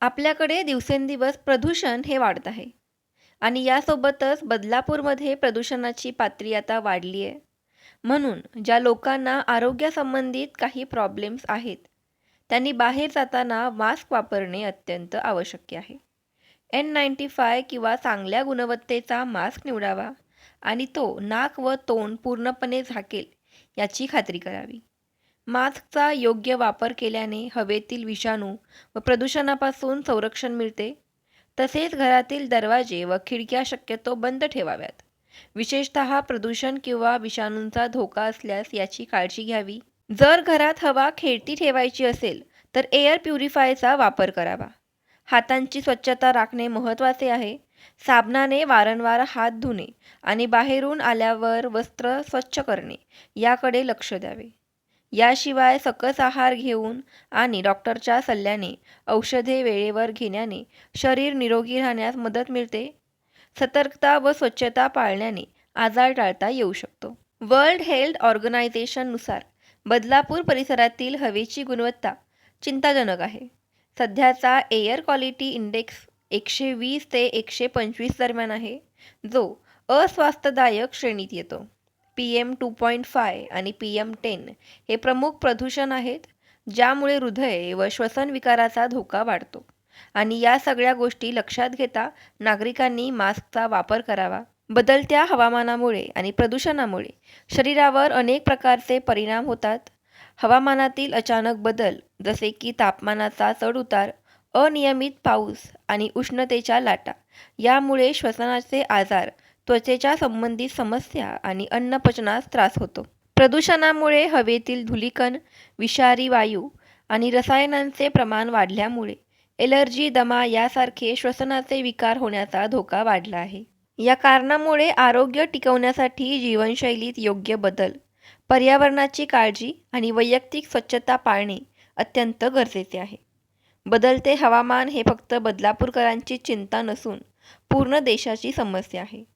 आपल्याकडे दिवसेंदिवस प्रदूषण हे वाढत आहे. आणि यासोबतच बदलापूरमध्ये प्रदूषणाची पातळी आता वाढली आहे. म्हणून ज्या लोकांना आरोग्यासंबंधित काही प्रॉब्लेम्स आहेत त्यांनी बाहेर जाताना मास्क वापरणे अत्यंत आवश्यक आहे. एन नाईन्टी फाय किंवा चांगल्या गुणवत्तेचा मास्क निवडावा आणि तो नाक व तोंड पूर्णपणे झाकेल याची खात्री करावी. मास्कचा योग्य वापर केल्याने हवेतील विषाणू व प्रदूषणापासून संरक्षण मिळते. तसेच घरातील दरवाजे व खिडक्या शक्यतो बंद ठेवाव्यात. विशेषत प्रदूषण किंवा विषाणूंचा धोका असल्यास याची काळजी घ्यावी. जर घरात हवा खेळती ठेवायची असेल तर एअर प्युरिफायचा वापर करावा. हातांची स्वच्छता राखणे महत्त्वाचे आहे. साबणाने वारंवार हात धुणे आणि बाहेरून आल्यावर वस्त्र स्वच्छ करणे याकडे लक्ष द्यावे. याशिवाय सकस आहार घेऊन आणि डॉक्टरच्या सल्ल्याने औषधे वेळेवर घेण्याने शरीर निरोगी राहण्यास मदत मिळते. सतर्कता व स्वच्छता पाळल्याने आजार टाळता येऊ शकतो. वर्ल्ड हेल्थ ऑर्गनायझेशननुसार बदलापूर परिसरातील हवेची गुणवत्ता चिंताजनक आहे. सध्याचा एअर क्वालिटी इंडेक्स एकशे वीस ते एकशे पंचवीस दरम्यान आहे जो अस्वास्थदायक श्रेणीत येतो. P M two point five आणि पी एम टेन हे प्रमुख प्रदूषण आहेत ज्यामुळे हृदय व श्वसन विकाराचा धोका वाढतो. आणि या सगळ्या गोष्टी लक्षात घेता नागरिकांनी मास्कचा वापर करावा. बदलत्या हवामानामुळे आणि प्रदूषणामुळे शरीरावर अनेक प्रकारचे परिणाम होतात. हवामानातील अचानक बदल जसे की तापमानाचा चढउतार अनियमित पाऊस आणि उष्णतेच्या लाटा यामुळे श्वसनाचे आजार त्वचेच्या संबंधित समस्या आणि अन्नपचनास त्रास होतो. प्रदूषणामुळे हवेतील धुलीकण विषारी वायू आणि रसायनांचे प्रमाण वाढल्यामुळे एलर्जी दमा यासारखे श्वसनाचे विकार होण्याचा धोका वाढला आहे. या कारणामुळे आरोग्य टिकवण्यासाठी जीवनशैलीत योग्य बदल पर्यावरणाची काळजी आणि वैयक्तिक स्वच्छता पाळणे अत्यंत गरजेचे आहे. बदलते हवामान हे फक्त बदलापूरकरांची चिंता नसून पूर्ण देशाची समस्या आहे.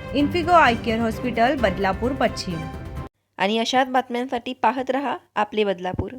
Infigo eye care hospital Badlapur पश्चिम. आणि अशाच बातम्यांसाठी पाहत रहा आपले बदलापूर.